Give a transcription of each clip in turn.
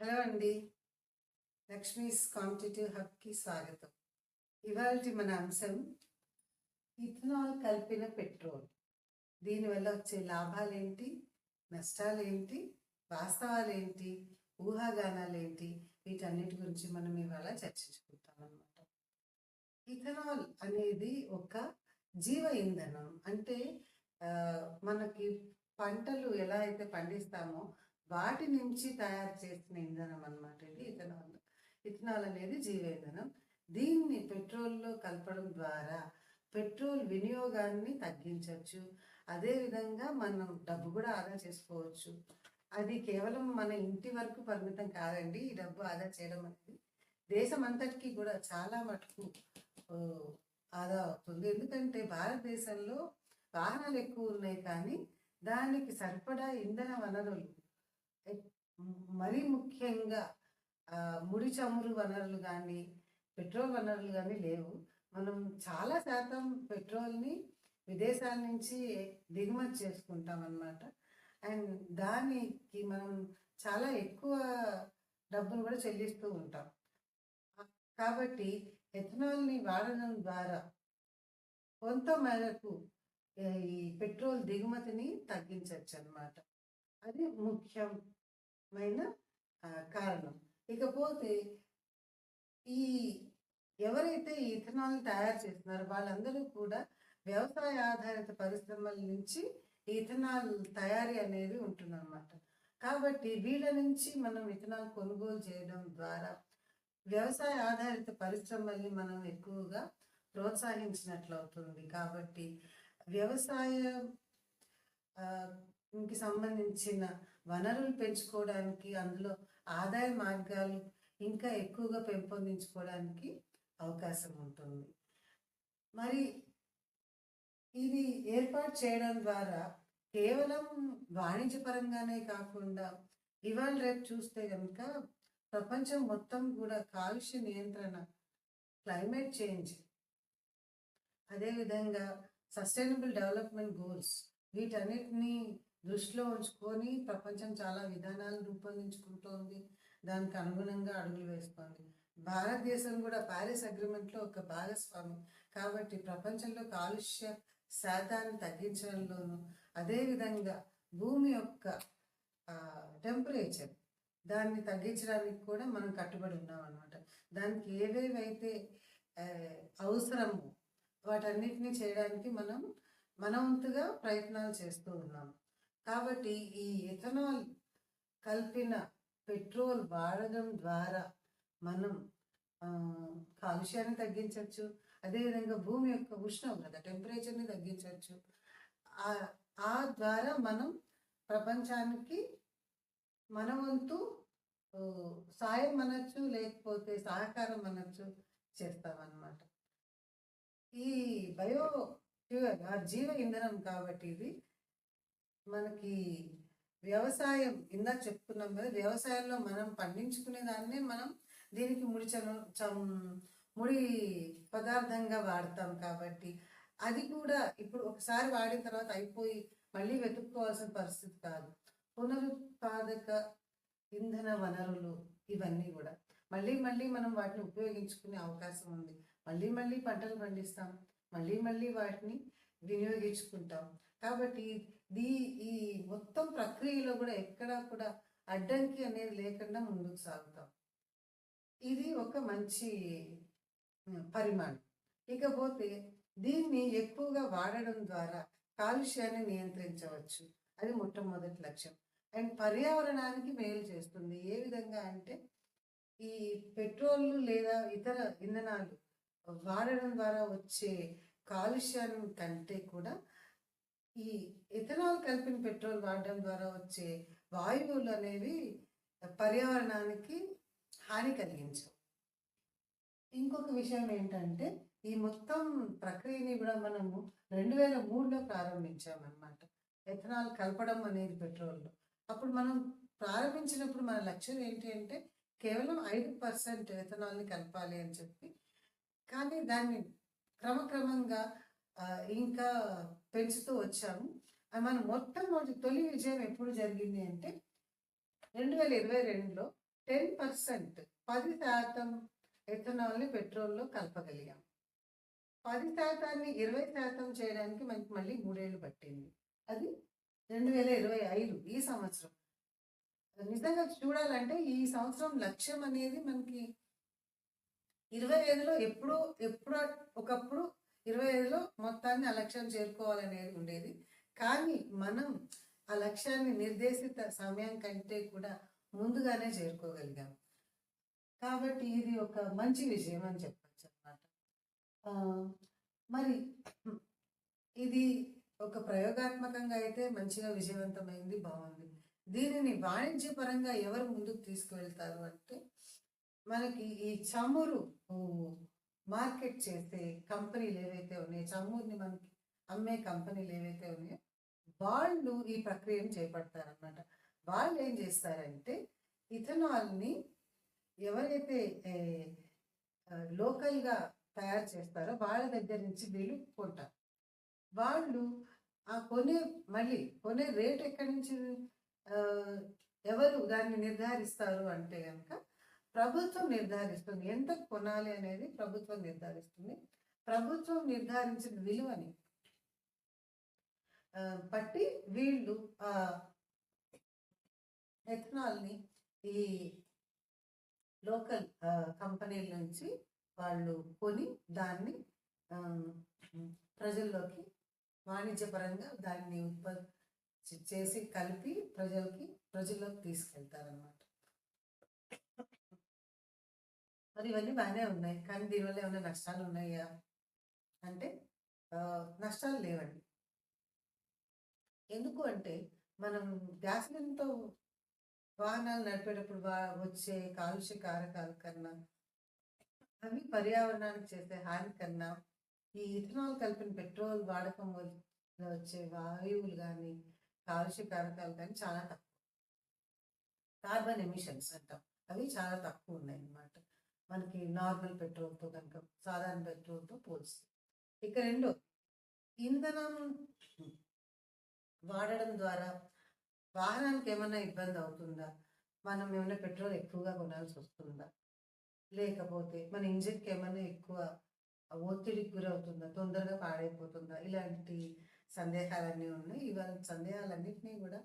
Hello అండి. Lakshmi's competitive హబ్కి స్వాగతం. ఇవాళ మన అంశం ఇథనాల్ కలిపిన పెట్రోల్. దీనివల్ల వచ్చే లాభాలేంటి? నష్టాలేంటి? వాస్తవాలేంటి? ఊహాగానాలేంటి? వీటన్నిటి గురించి మనం ఇవాళ చర్చించుకుంటాం అనమాట ఇథనాల్ అనేది ఒక జీవ ఇంధనం. అంటే మనకి పంటలు ఎలా అయితే పండిస్తామో వాటి నుంచి తయారు చేసిన ఇంధనం అన్నమాట ఇది ఇథనాల్. ఇథనాల్ అనేది జీవ ఇంధనం దీన్ని పెట్రోల్లో కలపడం ద్వారా పెట్రోల్ వినియోగాన్ని తగ్గించవచ్చు. అదేవిధంగా మనం డబ్బు కూడా ఆదా చేసుకోవచ్చు. అది కేవలం మన ఇంటి వరకు పరిమితం కాదండి ఈ డబ్బు ఆదా చేయడం అనేది దేశం అంతటికీ కూడా చాలా మటుకు ఆదా అవుతుంది. ఎందుకంటే భారతదేశంలో వాహనాలు ఎక్కువ ఉన్నాయి కానీ దానికి సరిపడా ఇంధన వనరులు మరీ ముఖ్యంగా ముడి చమురు వనరులు కానీ పెట్రోల్ వనరులు కానీ లేవు. మనం చాలా శాతం పెట్రోల్ని విదేశాల నుంచి దిగుమతి చేసుకుంటాం అన్నమాట అండ్ దానికి మనం చాలా ఎక్కువ డబ్బును కూడా చెల్లిస్తూ ఉంటాం. కాబట్టి ఎథనాల్ని వాడడం ద్వారా కొంత మేరకు ఈ పెట్రోల్ దిగుమతిని తగ్గించవచ్చు అన్నమాట అది ముఖ్యం. ముఖ్యమైన కారణం. ఇకపోతే ఈ ఎవరైతే ఈ ఇథనాల్ తయారు చేస్తున్నారో వాళ్ళందరూ కూడా వ్యవసాయ ఆధారిత పరిశ్రమల నుంచి ఇథనాల్ తయారీ అనేది ఉంటుందన్నమాట. కాబట్టి వీళ్ళ నుంచి మనం ఇథనాల్ కొనుగోలు చేయడం ద్వారా వ్యవసాయ ఆధారిత పరిశ్రమల్ని మనం ఎక్కువగా ప్రోత్సహించినట్లు అవుతుంది కాబట్టి వ్యవసాయ కి సంబంధించిన వనరులు పెంచుకోవడానికి అందులో ఆదాయ మార్గాలు ఇంకా ఎక్కువగా పెంపొందించుకోవడానికి అవకాశం ఉంటుంది. మరి ఇది ఏర్పాటు చేయడం ద్వారా కేవలం వాణిజ్యపరంగానే కాకుండా ఇవాళ రేపు చూస్తే కనుక ప్రపంచం మొత్తం కూడా కాలుష్య నియంత్రణ క్లైమేట్ చేంజ్ అదేవిధంగా సస్టైనబుల్ డెవలప్మెంట్ గోల్స్ వీటన్నిటిని దృష్టిలో ఉంచుకొని ప్రపంచం చాలా విధానాలు రూపొందించుకుంటోంది. దానికి అనుగుణంగా అడుగులు వేస్తోంది. భారతదేశం కూడా ప్యారిస్ అగ్రిమెంట్లో ఒక భాగస్వామి. కాబట్టి ప్రపంచంలో కాలుష్య శాతాన్ని తగ్గించడంలోనూ అదేవిధంగా భూమి యొక్క టెంపరేచర్ దాన్ని తగ్గించడానికి కూడా మనం కట్టుబడి ఉన్నాం అనమాట దానికి ఏవేవైతే అవసరమో వాటన్నిటిని చేయడానికి మనం మనవంతుగా ప్రయత్నాలు చేస్తూ ఉన్నాము కాబట్టి ఈ ఇథనాల్ కలిపిన పెట్రోల్ వాడడం ద్వారా మనం కాలుష్యాన్ని తగ్గించవచ్చు. అదేవిధంగా భూమి యొక్క ఉష్ణోగ్రత టెంపరేచర్ని తగ్గించవచ్చు. ఆ- ద్వారా మనం ప్రపంచానికి మన వంతు సాయం అనొచ్చు లేకపోతే సహకారం అనొచ్చు చేస్తామన్నమాట. ఈ బయో ఫ్యూయల్ ఆ జీవ ఇంధనం కాబట్టి ఇది మనకి వ్యవసాయం ఇందాక చెప్పుకున్నాం కదా వ్యవసాయంలో మనం పండించుకునే దాన్నే మనం దీనికి ముడి చం- ముడి పదార్థంగా వాడతాం కాబట్టి అది కూడా ఇప్పుడు ఒకసారి వాడిన తర్వాత అయిపోయి మళ్ళీ వెతుక్కోవాల్సిన పరిస్థితి కాదు. పునరుత్పాదక ఇంధన వనరులు ఇవన్నీ కూడా. మళ్ళీ మళ్ళీ మనం వాటిని ఉపయోగించుకునే అవకాశం ఉంది. మళ్ళీ మళ్ళీ పంటలు పండిస్తాం. మళ్ళీ మళ్ళీ వాటిని వినియోగించుకుంటాం. కాబట్టి దీ ఈ మొత్తం ప్రక్రియలో కూడా ఎక్కడా కూడా అడ్డంకి అనేది లేకుండా ముందుకు సాగుతాం. ఇది ఒక మంచి పరిమాణం. ఇకపోతే దీన్ని ఎక్కువగా వాడడం ద్వారా కాలుష్యాన్ని నియంత్రించవచ్చు. అది మొట్టమొదటి లక్ష్యం. అండ్ పర్యావరణానికి మేలు చేస్తుంది. ఏ విధంగా అంటే ఈ పెట్రోల్ లేదా ఇతర ఇంధనాలు వాడడం ద్వారా వచ్చే కాలుష్యాన్ని కంటే కూడా ఈ ఎథనాల్ కలిపిన పెట్రోల్ వాడడం ద్వారా వచ్చే వాయువులు అనేవి పర్యావరణానికి హాని కలిగించవు. ఇంకొక విషయం ఏంటంటే ఈ మొత్తం ప్రక్రియని కూడా మనము రెండు వేల మూడులో ప్రారంభించామన్నమాట. ఎథనాల్ కలపడం అనేది పెట్రోల్లో. అప్పుడు మనం ప్రారంభించినప్పుడు మన లక్ష్యం ఏంటి అంటే కేవలం ఐదు పర్సెంట్ ఎథనాల్ని కలపాలి అని చెప్పి. కానీ దాన్ని క్రమక్రమంగా ఇంకా పెంచుతూ వచ్చాము. మన మొట్టమొదటి తొలి విజయం ఎప్పుడు జరిగింది అంటే రెండు వేల ఇరవై రెండులో టెన్ పర్సెంట్ పది శాతం ఎథనాల్ని పెట్రోల్లో కలపగలిగాం. పది శాతాన్ని ఇరవై శాతం చేయడానికి మనకి మళ్ళీ మూడేళ్ళు పట్టింది. అది రెండు వేల ఇరవై ఐదు ఈ సంవత్సరం. నిజంగా చూడాలంటే ఈ సంవత్సరం లక్ష్యం అనేది మనకి ఇరవై ఐదులో ఎప్పుడో ఎప్పుడో ఒకప్పుడు ఇరవై ఐదులో మొత్తాన్ని ఆ లక్ష్యం చేరుకోవాలనేది ఉండేది. కానీ మనం ఆ లక్ష్యాన్ని నిర్దేశిత సమయం కంటే కూడా ముందుగానే చేరుకోగలిగాం. కాబట్టి ఇది ఒక మంచి విజయం అని చెప్పచ్చు అనమాట మరి ఇది ఒక ప్రయోగాత్మకంగా అయితే మంచిగా విజయవంతమైంది బాగుంది. దీనిని వాణిజ్యపరంగా ఎవరు ముందుకు తీసుకువెళ్తారు అంటే మనకి ఈ చమురు మార్కెట్ చేసే కంపెనీలు ఏవైతే ఉన్నాయో చమురుని మనకి అమ్మే కంపెనీలు ఏవైతే ఉన్నాయో వాళ్ళు ఈ ప్రక్రియను చేపడతారనమాట వాళ్ళు ఏం చేస్తారంటే ఇథనాల్ని ఎవరైతే లోకల్గా తయారు చేస్తారో వాళ్ళ దగ్గర నుంచి వీళ్ళు కొంటారు. వాళ్ళు ఆ కొనే మళ్ళీ కొనే రేట్ ఎక్కడి నుంచి ఎవరు దాన్ని నిర్ధారిస్తారు అంటే కనుక ప్రభుత్వం నిర్ధారిస్తుంది. ఎంత కొనాలి అనేది ప్రభుత్వం నిర్ధారిస్తుంది. ప్రభుత్వం నిర్ధారించిన విలువని బట్టి వీళ్ళు ఆ ఎథనాల్ని ఈ లోకల్ కంపెనీల నుంచి వాళ్ళు కొని దాన్ని ప్రజల్లోకి వాణిజ్యపరంగా దాన్ని ఉత్పత్తి చేసి కలిపి ప్రజలకి ప్రజల్లోకి తీసుకెళ్తారనమాట మరి ఇవన్నీ బాగానే ఉన్నాయి. కానీ దీనివల్ల ఏమైనా నష్టాలు ఉన్నాయా? అంటే నష్టాలు లేవండి. ఎందుకు అంటే మనం గ్యాస్లిన్తో వాహనాలు నడిపేటప్పుడు వచ్చే కాలుష్య కారకాల కన్నా అవి పర్యావరణానికి చేసే హాని కన్నా ఈ ఇథనాల్ కలిపిన పెట్రోల్ వాడకం వచ్చే వాయువులు కానీ కాలుష్య కారకాలు కానీ చాలా తక్కువ. కార్బన్ ఎమిషన్స్ అంటాం. అవి చాలా తక్కువ ఉన్నాయి అన్నమాట మనకి నార్మల్ పెట్రోల్తో కనుక సాధారణ పెట్రోల్తో పోల్స్తే ఇక రెండో ఇంధనం వాడడం ద్వారా వాహనానికి ఏమైనా ఇబ్బంది అవుతుందా? మనం ఏమైనా పెట్రోల్ ఎక్కువగా కొనాల్సి వస్తుందా? లేకపోతే మన ఇంజిన్కి ఏమైనా ఎక్కువ ఒత్తిడికి గురవుతుందా? తొందరగా పాడైపోతుందా? ఇలాంటి సందేహాలన్నీ ఉన్నాయి. ఇవాళ సందేహాలన్నింటినీ కూడా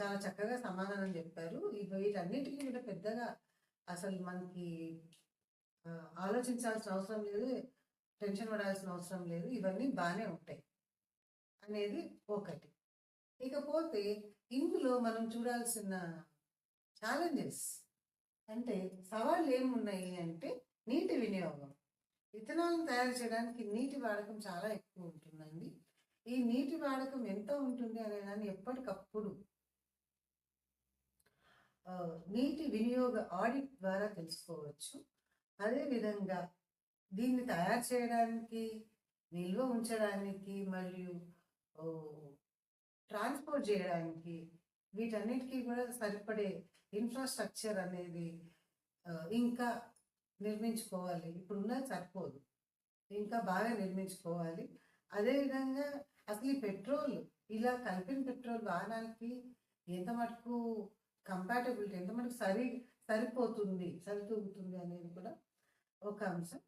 చాలా చక్కగా సమాధానం చెప్పారు. ఇవి వీటన్నిటికీ కూడా పెద్దగా అసలు మనకి ఆలోచించాల్సిన అవసరం లేదు టెన్షన్ పడాల్సిన అవసరం లేదు ఇవన్నీ బాగానే ఉంటాయి అనేది ఒకటి. ఇకపోతే ఇందులో మనం చూడాల్సిన ఛాలెంజెస్ అంటే సవాళ్ళు ఏమున్నాయి అంటే నీటి వినియోగం. విత్తనాలను తయారు చేయడానికి నీటి వాడకం చాలా ఎక్కువ ఉంటుందండి. ఈ నీటి వాడకం ఎంత ఉంటుంది అనే దాన్ని ఎప్పటికప్పుడు నీటి వినియోగ ఆడిట్ ద్వారా తెలుసుకోవచ్చు. అదేవిధంగా దీన్ని తయారు చేయడానికి నిల్వ ఉంచడానికి మరియు ట్రాన్స్పోర్ట్ చేయడానికి వీటన్నిటికీ కూడా సరిపడే ఇన్ఫ్రాస్ట్రక్చర్ అనేది ఇంకా నిర్మించుకోవాలి. ఇప్పుడున్నది సరిపోదు. ఇంకా బాగా నిర్మించుకోవాలి. అదేవిధంగా అసలు ఈ పెట్రోల్ ఇలా కలిపిన పెట్రోల్ వాహనానికి ఎంత మటుకు కంపాటబిలిటీ అంటే మనకు సరి సరిపోతుంది సరితూగుతుంది అనేది కూడా ఒక అంశం.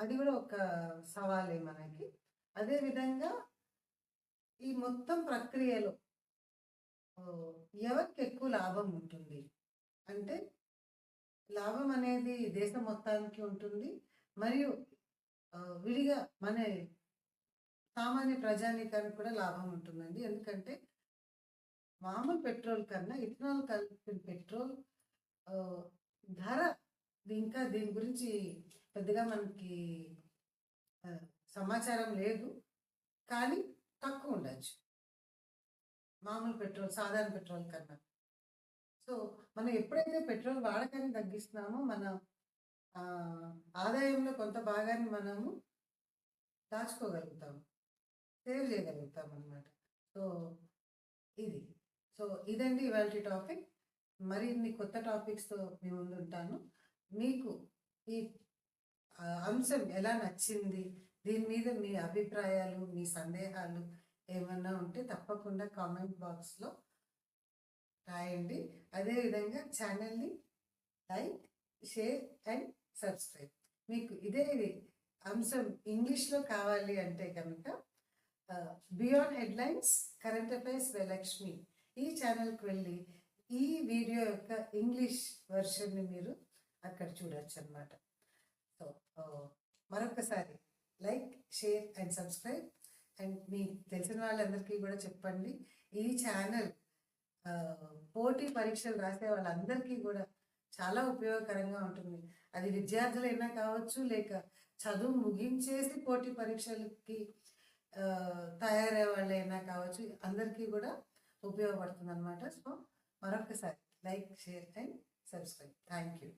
అది కూడా ఒక సవాలే మనకి. అదేవిధంగా ఈ మొత్తం ప్రక్రియలో ఎవరికి ఎక్కువ లాభం ఉంటుంది? అంటే లాభం అనేది దేశం మొత్తానికి ఉంటుంది. మరియు విడిగా మన సామాన్య ప్రజానీకానికి కూడా లాభం ఉంటుందండి. ఎందుకంటే మామూలు పెట్రోల్ కన్నా ఇథనాల్ కలిపిన పెట్రోల్ ధర ఇంకా దీని గురించి పెద్దగా మనకి సమాచారం లేదు. కానీ తక్కువ ఉండొచ్చు. మామూలు పెట్రోల్ సాధారణ పెట్రోల్ కన్నా. సో మనం ఎప్పుడైతే పెట్రోల్ వాడకాన్ని తగ్గిస్తున్నామో మన ఆదాయంలో కొంత భాగాన్ని మనము దాచుకోగలుగుతాము. సేవ్ చేయగలుగుతాం అన్నమాట సో ఇది. సో ఇదండి ఇవాళ టాపిక్. మరిన్ని కొత్త టాపిక్స్తో మీ ముందు ఉంటాను. మీకు ఈ అంశం ఎలా నచ్చింది? దీని మీద మీ అభిప్రాయాలు మీ సందేహాలు ఏమన్నా ఉంటే తప్పకుండా కామెంట్ బాక్స్లో రాయండి. అదేవిధంగా ఛానల్ని లైక్ షేర్ అండ్ సబ్స్క్రైబ్. మీకు ఇదే అంశం ఇంగ్లీష్లో కావాలి అంటే కనుక బియాండ్ హెడ్లైన్స్ కరెంట్ అఫైర్స్ వెలక్ష్మి ఈ ఛానల్కి వెళ్ళి ఈ వీడియో యొక్క ఇంగ్లీష్ వెర్షన్ని మీరు అక్కడ చూడొచ్చు అనమాట సో మరొకసారి like share and subscribe and మీ తెలిసిన వాళ్ళందరికీ కూడా చెప్పండి. ఈ ఛానల్ పోటీ పరీక్షలు రాసే వాళ్ళందరికీ కూడా చాలా ఉపయోగకరంగా ఉంటుంది. అది విద్యార్థులైనా కావచ్చు లేక చదువు ముగించేసి పోటీ పరీక్షలకి తయారయ్యే వాళ్ళైనా కావచ్చు అందరికీ కూడా ఉపయోగపడుతుంది అనమాట సో మరొకసారి like share and subscribe. Thank you.